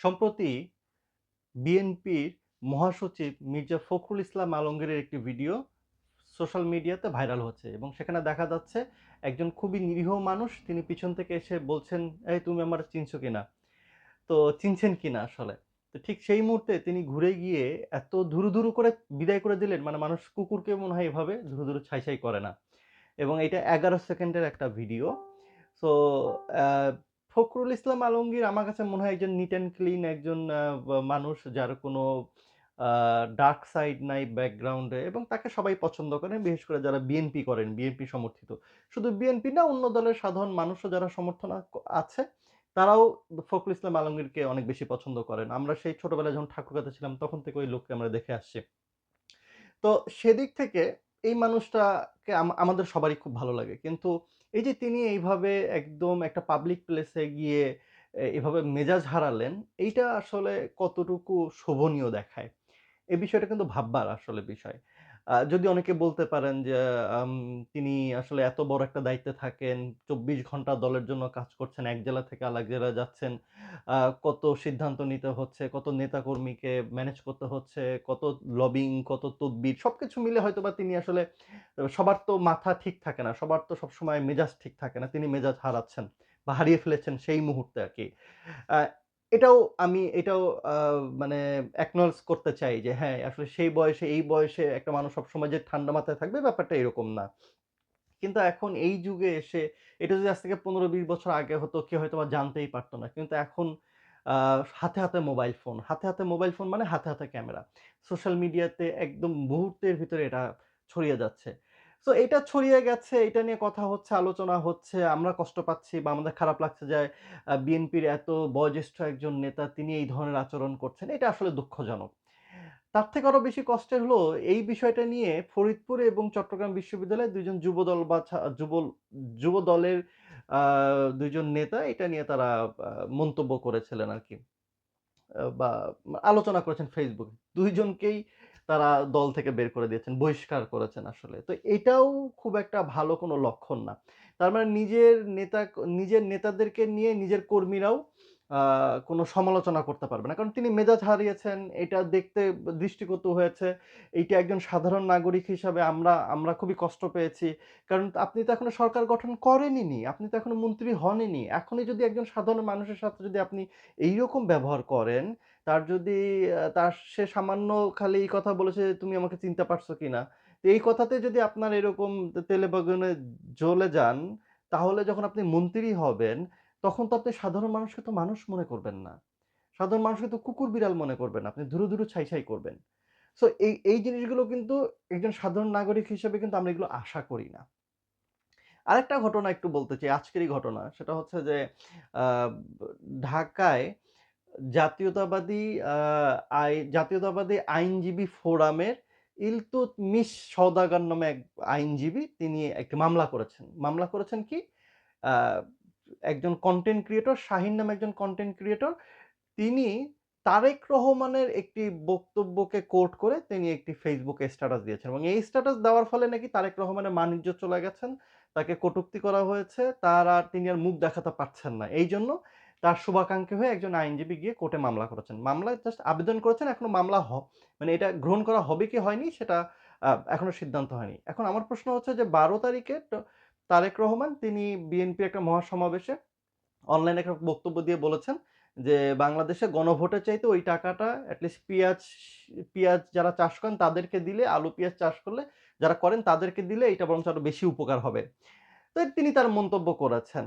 সম্প্রতি বিএনপির মহাসচিব মির্জা ফখরুল ইসলাম আলমগীরের একটি ভিডিও সোশ্যাল মিডিয়াতে ভাইরাল হচ্ছে এবং সেখানে দেখা যাচ্ছে একজন খুবই নিরীহ মানুষ, তিনি পিছন থেকে এসে বলছেন, এই তুমি আমার চিনছো কিনা? তো চিনছেন কিনা আসলে? তো ঠিক সেই মুহূর্তে তিনি ঘুরে গিয়ে এত ধুরু ধুরু করে বিদায় করে দিলেন মানে মানুষ কুকুরকে মনে হয় এভাবে ধুরু ধুরু ছাই ছাই করে না। এবং এটা এগারো সেকেন্ডের একটা ভিডিও। সো ফখরুল ইসলাম আলমগীর আমার কাছে মনে হয় একজন নিট অ্যান্ড ক্লিন একজন মানুষ যার কোনো ডার্ক সাইড নাই ব্যাকগ্রাউন্ডে এবং তাকে সবাই পছন্দ করেন, বিশেষ করে যারা বিএনপি করেন বিএনপি সমর্থিত। শুধু বিএনপি না, অন্য দলের সাধারণ মানুষও যারা সমর্থন আছে, তারাও ফখরুল ইসলাম আলমগীরকে অনেক বেশি পছন্দ করেন। আমরা সেই ছোটবেলায় যখন ঠাকুরগাতে ছিলাম, তখন থেকে ওই লোককে আমরা দেখে আসছি। তো সেদিক থেকে এই মানুষটাকে আমাদের সবারই খুব ভালো লাগে। কিন্তু এই যে তিনি এইভাবে একদম একটা পাবলিক প্লেসে গিয়ে এভাবে মেজাজ হারালেন, এইটা আসলে কতটুকু শোভনীয় দেখায়? এ বিষয়টা কিন্তু ভাববার আসলে বিষয়। যদি অনেকে বলতে পারেন যে তিনি আসলে এত বড় একটা দায়িত্বে থাকেন, চব্বিশ ঘণ্টা দলের জন্য কাজ করছেন, এক জেলা থেকে আরেক জেলায় যাচ্ছেন কত সিদ্ধান্ত নিতে হচ্ছে, কত নেতাকর্মীকে ম্যানেজ করতে হচ্ছে, কত লবিং কত তদবির, সবকিছু মিলে হয়তো বা তিনি আসলে সবার তো মাথা ঠিক থাকে না, সবার তো সবসময় মেজাজ ঠিক থাকে না, তিনি মেজাজ হারাচ্ছেন বা হারিয়ে ফেলেছেন সেই মুহূর্তে আর কি এটাও আমি এটাও মানে অ্যাকনলেজ করতে চাই যে হ্যাঁ আসলে সেই বয়সে, এই বয়সে একটা মানুষ সবসময় যে ঠান্ডা মাথায় থাকবে ব্যাপারটা এরকম না। কিন্তু এখন এই যুগে এসে, এটা যদি আজ থেকে পনেরো বিশ বছর আগে হতো, কেউ হয়তো বা জানতেই পারতো না। কিন্তু এখন হাতে হাতে মোবাইল ফোন হাতে হাতে মোবাইল ফোন মানে হাতে হাতে ক্যামেরা সোশ্যাল মিডিয়াতে একদম মুহূর্তের ভিতরে এটা ছড়িয়ে যাচ্ছে। তো এটা ছড়িয়ে গেছে, এটা নিয়ে কথা হচ্ছে, আলোচনা হচ্ছে, আমরা কষ্ট পাচ্ছি বা আমাদের খারাপ লাগছে যে বিএনপির এত বয়োজ্যেষ্ঠ একজন নেতা, তিনি এই ধরনের আচরণ করছেন, এটা আসলে দুঃখজনক। তার থেকে আরও বেশি কষ্টের হলো, এই বিষয়টা নিয়ে ফরিদপুর এবং চট্টগ্রাম বিশ্ববিদ্যালয়ে দুইজন যুবদল বা যুব যুব দলের দুইজন নেতা, এটা নিয়ে তারা মন্তব্য করেছিলেন আর কি। বা আলোচনা করেছেন ফেসবুকে দুইজনকেই তারা দল থেকে বের করে দিয়েছেন, বহিষ্কার করেছেন আসলে। তো এটাও খুব একটা ভালো কোনো লক্ষণ না। তার মানে নিজের নেতা, নিজের নেতাদেরকে নিয়ে নিজের কর্মীরাও কোনো সমালোচনা করতে পারবে না। কারণ তিনি মেজাজ হারিয়েছেন, এটা দেখতে দৃষ্টিগত হয়েছে। এইটা একজন সাধারণ নাগরিক হিসাবে আমরা আমরা খুবই কষ্ট পেয়েছি। কারণ আপনি তো এখনও সরকার গঠন করেননি আপনি তো এখনও মন্ত্রী হননি এখনই যদি একজন সাধারণ মানুষের সাথে যদি আপনি এইরকম ব্যবহার করেন, তার যদি, তার সে সামান্য খালি এই কথা বলেছে তুমি আমাকে চিনতে পারছ কিনা? তো এই কথাতে যদি আপনার এরকম তেলে বেগুনে জ্বলে যান, তাহলে যখন আপনি মন্ত্রী হবেন তখন তো আপনি সাধারণ মানুষকে তো মানুষ মনে করবেন না। সাধারণ মানুষকে তো কুকুর বিড়াল মনে করবেন আপনি ধুরু ধুরু ছাই ছাই করবেন। সো এই এই জিনিসগুলো কিন্তু একজন সাধারণ নাগরিক হিসেবে কিন্তু আমরা এগুলো আশা করি না। আরেকটা ঘটনা একটু বলতে চাই আজকেরই ঘটনা, সেটা হচ্ছে যে ঢাকায় জাতীয়তাবাদী আই, জাতীয়তাবাদী আইনজীবী ফোরামের ইলতুৎমিশ সওদাগর নামে এক আইনজীবী, তিনি একটি মামলা করেছেন। মামলা করেছেন কি? একজন কন্টেন্ট ক্রিয়েটর শাহিন নামে একজন কন্টেন্ট ক্রিয়েটর তিনি তারেক রহমানের একটি বক্তব্যকে কোট করে তিনি একটি ফেসবুকে স্ট্যাটাস দিয়েছেন। এবং এই স্ট্যাটাস দেওয়ার ফলে নাকি তারেক রহমানের মানিজ্য চলে গেছেন, তাকে কটূক্তি করা হয়েছে, তার আর তিনি আর মুখ দেখাতে পারছেন না। এই জন্য তার শুভাকাঙ্ক্ষী হয়ে একজন আইনজীবী গিয়ে কোর্টে মামলা করেছেন। মামলায় জাস্ট আবেদন করেছেন, এখনও মামলা হ মানে এটা গ্রহণ করা হবে কি হয়নি সেটা এখনও সিদ্ধান্ত হয়নি। এখন আমার প্রশ্ন হচ্ছে যে বারো তারিখে তারেক রহমান, তিনি বিএনপি একটা মহাসমাবেশে অনলাইনে একটা বক্তব্য দিয়ে বলেছেন যে, বাংলাদেশে গণভোটে চাইতে ওই টাকাটা অ্যাটলিস্ট পেঁয়াজ পেঁয়াজ যারা চাষ করেন তাদেরকে দিলে, আলু, পেঁয়াজ চাষ করলে যারা করেন তাদেরকে দিলে এটা বরঞ্চ আরও বেশি উপকার হবে। তো তিনি তার মন্তব্য করেছেন।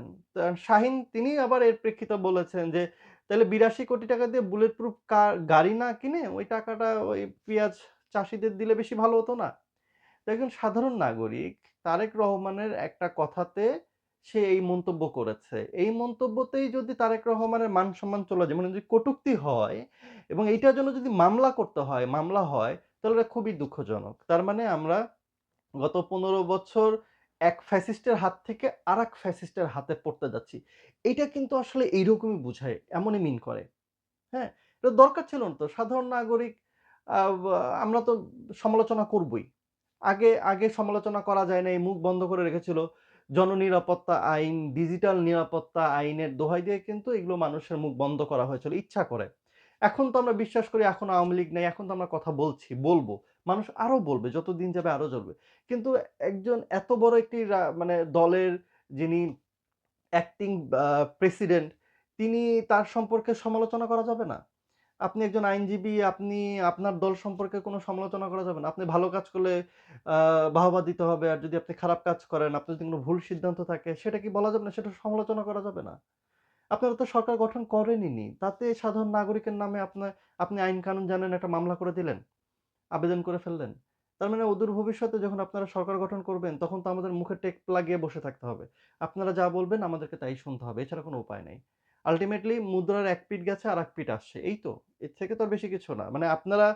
শাহিন, তিনি আবার এর প্রেক্ষিতে বলেছেন যে, তাহলে বিরাশি কোটি টাকা দিয়ে বুলেট প্রুফ গাড়ি না কিনে ওই টাকাটা ওই পেঁয়াজ চাষিদের দিলে বেশি ভালো হতো না? একজন সাধারণ নাগরিক তারেক রহমানের একটা কথাতে সে এই মন্তব্য করেছে। এই মন্তব্যতেই যদি তারেক রহমানের মান সম্মান চলে যায় মানে যদি কটূক্তি হয় এবং এইটার জন্য যদি মামলা করতে হয়, মামলা হয়, তাহলে এটা খুবই দুঃখজনক। তার মানে আমরা গত পনেরো বছর এক ফ্যাসিস্টের হাত থেকে আর এক ফ্যাসিস্টের হাতে পড়তে যাচ্ছি। এইটা কিন্তু আসলে এইরকমই বুঝায়, এমনই মিন করে। হ্যাঁ? এটা দরকার ছিল না তো। সাধারণ নাগরিক আমরা তো সমালোচনা করবই। আগে আগে সমালোচনা করা যায় না এই মুখ বন্ধ করে রেখেছিল জননিরাপত্তা আইন, ডিজিটাল নিরাপত্তা আইনের দোহাই দিয়ে কিন্তু এগুলো মানুষের মুখ বন্ধ করা হয়েছিল ইচ্ছা করে। এখন তো আমরা বিশ্বাস করি এখন আওয়ামী লীগ নেই, এখন তো আমরা কথা বলছি, বলব। মানুষ আরও বলবে, যত দিন যাবে আরও জ্বলবে। কিন্তু একজন এত বড় একটি মানে দলের যিনি অ্যাক্টিং প্রেসিডেন্ট, তিনি তার সম্পর্কে সমালোচনা করা যাবে না? আপনি একজন আইনজীবী, আপনি আপনার দল সম্পর্কে কোনো সমালোচনা করা যাবে না। আপনি ভালো কাজ করলে বাহবা দিতে হবে। আর যদি আপনি খারাপ কাজ করেন, আপনার যদি কোনো ভুল সিদ্ধান্ত থাকে, সেটা কি বলা যাবে না? সেটা সমালোচনা করা যাবে না? আপনারা তো সরকার গঠন করেনইনি। তাতে সাধারণ নাগরিকের নামে আপনার আপনি আইন কানুন জানেন, একটা মামলা করে দিলেন। আবেদন করে ফেললেন। তার মানে অদূর ভবিষ্যতে যখন আপনারা সরকার গঠন করবেন, তখন তো আমাদের মুখে টেক লাগিয়ে বসে থাকতে হবে। আপনারা যা বলবেন আমাদেরকে তাই শুনতে হবে। এছাড়া কোনো উপায় নাই। আল্টিমেটলি মুদ্রার এক পিঠ গেছে আর এক পিঠ আসছে। এই তো। এর থেকে তো আর বেশি কিছু না। মানে আপনারা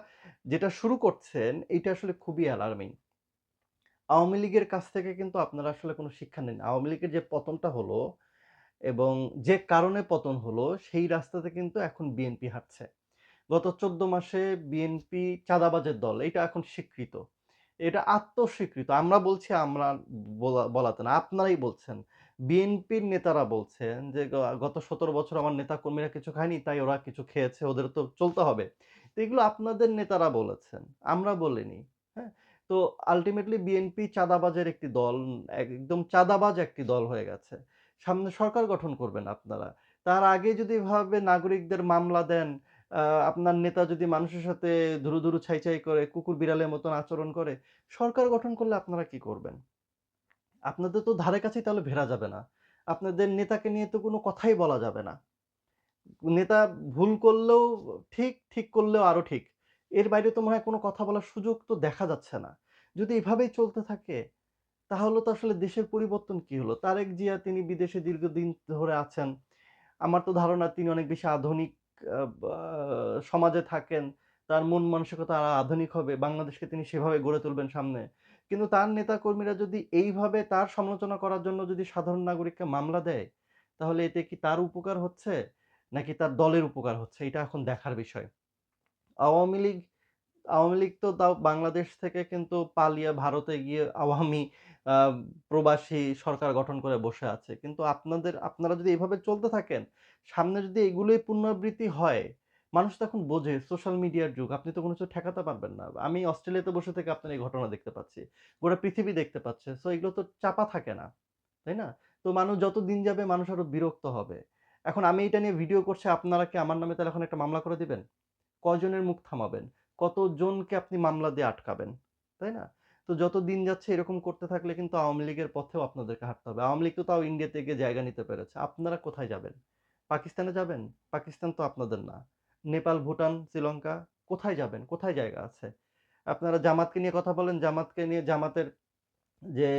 যেটা শুরু করছেন, এটা আসলে খুবই অ্যালার্মিং। আওয়ামী লীগের কাছ থেকে কিন্তু আপনারা আসলে কোনো শিক্ষা নেন। আওয়ামী লীগের যে পতনটা হলো এবং যে কারণে পতন হলো, সেই রাস্তাতে কিন্তু এখন বিএনপি হাঁটছে। গত ১৪ মাসে বিএনপি চাঁদাবাজের দল। এইটা এখন স্বীকৃত। এটা আত্মস্বীকৃত। আমরা বলছি আমরা বলা বলাতে না। আপনারাই বলছেন। বিএনপির নেতারা বলছেন যে, গত ১৭ বছর আমার নেতাকর্মীরা কিছু খায়নি, তাই ওরা কিছু খেয়েছে, ওদের তো চলতে হবে। তো এগুলো আপনাদের নেতারা বলেছেন। আমরা বলিনি। হ্যাঁ? তো আলটিমেটলি বিএনপি চাঁদাবাজের একটি দল, একদম চাঁদাবাজ একটি দল হয়ে গেছে। সামনে সরকার গঠন করবেন আপনারা। তার আগে যদি ভাবে নাগরিকদের মামলা দেন, আপনার নেতা যদি মানুষের সাথে ধুরু, ধুরু ছাই, ছাই করে, কুকুর বিড়ালের মতন আচরণ করে, সরকার গঠন করলে আপনারা কি করবেন? আপনাদের তো ধারে কাছেই তাহলে ভেরা যাবে না। আপনাদের নেতাকে নিয়ে তো কোনো কথাই বলা যাবে না। নেতা ভুল করলেও ঠিক, ঠিক করলেও আরও ঠিক। এর বাইরে তো মনে হয় কোনো কথা বলার সুযোগ তো দেখা যাচ্ছে না। যদি এভাবেই চলতে থাকে, তাহলে তো আসলে দেশের পরিবর্তন কি হলো? তারেক জিয়া তিনি বিদেশে দীর্ঘদিন ধরে আছেন। আমার তো ধারণা তিনি অনেক বেশি আধুনিক সমাজে থাকেন। তার মন মানসিকতা আধুনিক হবে। বাংলাদেশকে তিনি সেভাবে গড়ে তুলবেন সামনে। কিন্তু তার নেতাকর্মীরা যদি এইভাবে তার সমালোচনা করার জন্য যদি সাধারণ নাগরিককে মামলা দেয়, তাহলে এতে কি তার উপকার হচ্ছে? নাকি তার দলের উপকার হচ্ছে? এটা এখন দেখার বিষয়। আওয়ামী লীগ আওয়ামী লীগ তো তাও বাংলাদেশ থেকে কিন্তু পালিয়ে ভারতে গিয়ে আওয়ামী প্রবাসী সরকার গঠন করে বসে আছে। কিন্তু আপনাদের আপনারা যদি এভাবে চলতে থাকেন, সামনে যদি এগুলোই পুনরাবৃত্তি হয়, মানুষ তো এখন বোঝে সোশ্যাল মিডিয়ার যুগ। আপনি তো কোনো কিছু ঠেকাতে পারবেন না। আমি অস্ট্রেলিয়াতে বসে থেকে আপনার এই ঘটনা দেখতে পাচ্ছি। গোটা পৃথিবী দেখতে পাচ্ছে। সো এগুলো তো চাপা থাকে না। তাই না? তো মানুষ যত দিন যাবে মানুষ আরও বিরক্ত হবে। এখন আমি এটা নিয়ে ভিডিও করছি, আপনারা কি আমার নামে তাহলে এখন একটা মামলা করে দিবেন? কজনের মুখ থামাবেন? কতজনকে আপনি মামলা দিয়ে আটকাবেন? তাই না? তো যত দিন যাচ্ছে এরকম করতে থাকলে কিন্তু আওয়ামী লীগের পথেও আপনাদেরকে হাঁটতে হবে। আওয়ামী লীগ তো তাও ইন্ডিয়াতে গিয়ে জায়গা নিতে পেরেছে। আপনারা কোথায় যাবেন? পাকিস্তানে যাবেন? পাকিস্তান তো আপনাদের না। নেপাল, ভুটান, শ্রীলঙ্কা কোথায় যাবেন? কোথায় জায়গা আছে? আপনারা জামাতকে নিয়ে কথা বলেন, জামাতকে নিয়ে জামাতের যে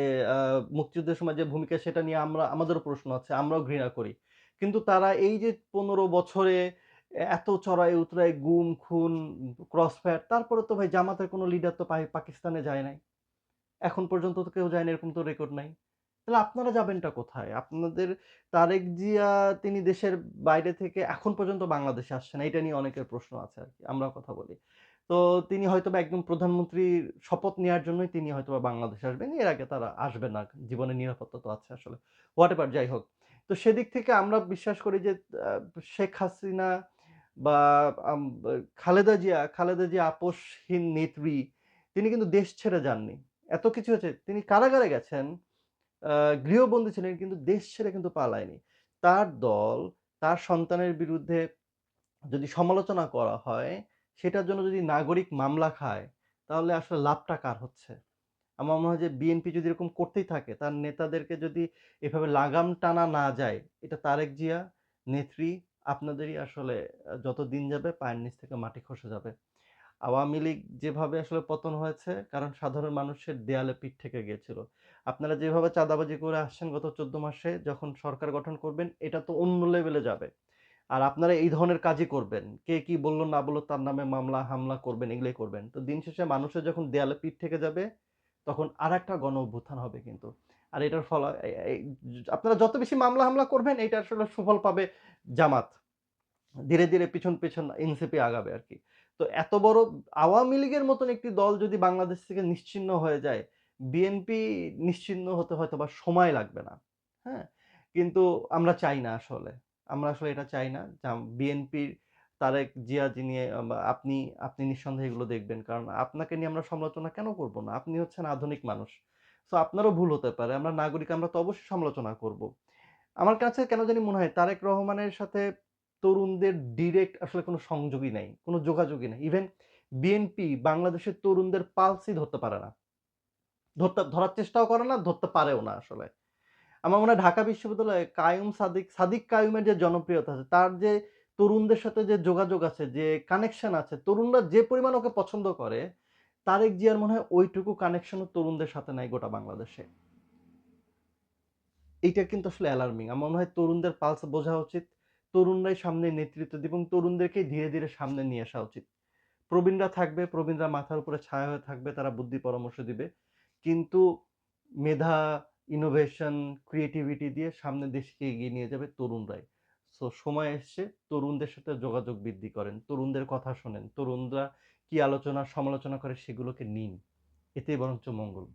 মুক্তিযুদ্ধের সময় যে ভূমিকা সেটা নিয়ে আমরা আমাদেরও প্রশ্ন আছে। আমরাও ঘৃণা করি। কিন্তু তারা এই যে ১৫ বছরে এত চড়াই উতরাই গুম, খুন, ক্রসফায়ার তারপরে তো ভাই জামাতের কোনো লিডার তো পাকিস্তানে যায় নাই। এখন পর্যন্ত তো কেউ যায়নি এরকম তো রেকর্ড নাই। তাহলে আপনারা যাবেনটা কোথায়? আপনাদের তারেক জিয়া তিনি দেশের বাইরে থেকে এখন পর্যন্ত বাংলাদেশে আসছেন। এটা নিয়ে অনেকের প্রশ্ন আছে আর কি আমরা কথা বলি। তো তিনি হয়তোবা একদম প্রধানমন্ত্রীর শপথ নেওয়ার জন্যই তিনি হয়তোবা বাংলাদেশে আসবেন। এর আগে তারা আসবে না। জীবনের নিরাপত্তা তো আছে আসলে। হোয়াটএভার যাই হোক। তো সেদিক থেকে আমরা বিশ্বাস করি যে শেখ হাসিনা বা খালেদা জিয়া, খালেদা জিয়া আপোষহীন নেত্রী। তিনি কিন্তু দেশ ছেড়ে যাননি। এত কিছু হয়েছে। তিনি কারাগারে গেছেন। গৃহবন্দী ছিলেন কিন্তু দেশ ছেড়ে কিন্তু পালায়নি। তার দল তার সন্তানের বিরুদ্ধে যদি সমালোচনা করা হয়, সেটার জন্য যদি নাগরিক মামলা খায়, তাহলে আসলে লাভটা কার হচ্ছে? আমার মনে হয় যে বিএনপি যদি এরকম করতেই থাকে, তার নেতাদেরকে যদি এভাবে লাগাম টানা না যায়, এটা তারেক জিয়া, নেত্রী আপনাদেরই আসলে যত দিন যাবে পায়ের নিচ থেকে মাটি খসে যাবে। আওয়ামী লীগ যেভাবে আসলে পতন হয়েছে, কারণ সাধারণ মানুষের দেয়ালে পিঠ থেকে গিয়েছিল। আপনারা যেভাবে চাঁদাবাজি করে আসছেন গত ১৪ মাসে, যখন সরকার গঠন করবেন, এটা তো অন্য লেভেলে যাবে। আর আপনারা এই ধরনের কাজই করবেন। কে কি বলল না বলল তার নামে মামলা হামলা করবেন, এগুলাই করবেন। তো দিন শেষে মানুষের যখন দেয়ালে পিঠ থেকে যাবে, তখন আরেকটা গণ অভ্যুত্থান হবে কিন্তু। আর এটার ফল আপনারা যত বেশি মামলা হামলা করবেন, এটা আসলে সুফল পাবে জামাত। ধীরে, ধীরে পিছন, পিছন এনসিপি আগাবে আর কি তো এত বড় আওয়ামী লীগের মতন একটি দল যদি বাংলাদেশ থেকে নিশ্চিহ্ন হয়ে যায়, বিএনপি নিশ্চিহ্ন হতে হয়তোবা সময় লাগবে না। হ্যাঁ? কিন্তু আমরা চাই না আসলে। আমরা আসলে এটা চাই না। বিএনপির তারেক জিয়া যিনি আপনি, আপনি নিঃসন্দেহে এগুলো দেখবেন। কারণ আপনাকে নিয়ে আমরা সমালোচনা কেন করব না? আপনি হচ্ছেন আধুনিক মানুষ। সো আপনারও ভুল হতে পারে। আমরা নাগরিক আমরা তো অবশ্যই সমালোচনা করব। আমার কাছে কেন জানি মনে হয় তারেক রহমানের সাথে তরুণদের ডিরেক্ট আসলে কোনো সংযোগই নাই। কোনো যোগাযোগই নাই। ইভেন বিএনপি বাংলাদেশের তরুণদের পালসই ধরতে পারে না। ধরতে ধরার চেষ্টাও করে না, ধরতে পারেও না আসলে। আমার মনে হয় ঢাকা বিশ্ববিদ্যালয়ে কায়ুম সাদিক, সাদিক কায়ুমের যে জনপ্রিয়তা আছে, তার যে তরুণদের সাথে যে যোগাযোগ আছে, যে কানেকশন আছে, তরুণরা যে পরিমাণ ওকে পছন্দ করে, তারেক জিয়ার মনে হয় ওইটুকু কানেকশনও তরুণদের সাথে নাই গোটা বাংলাদেশে। এইটা কিন্তু আসলে অ্যালার্মিং। আমার মনে হয় তরুণদের পালস বোঝা উচিত। তরুণরাই সামনে নেতৃত্ব দিবে এবং তরুণদেরকেই ধীরে, ধীরে সামনে নিয়ে আসা উচিত। প্রবীণরা থাকবে, প্রবীণরা মাথার উপরে ছায়া হয়ে থাকবে, তারা বুদ্ধি পরামর্শ দিবে। কিন্তু মেধা, ইনোভেশন, ক্রিয়েটিভিটি দিয়ে সামনে দেশকে এগিয়ে নিয়ে যাবে তরুণরাই। সো সময় এসছে তরুণদের সাথে যোগাযোগ বৃদ্ধি করেন। তরুণদের কথা শোনেন। তরুণরা কি আলোচনা সমালোচনা করে সেগুলোকে নিন। এতে বরঞ্চ মঙ্গল।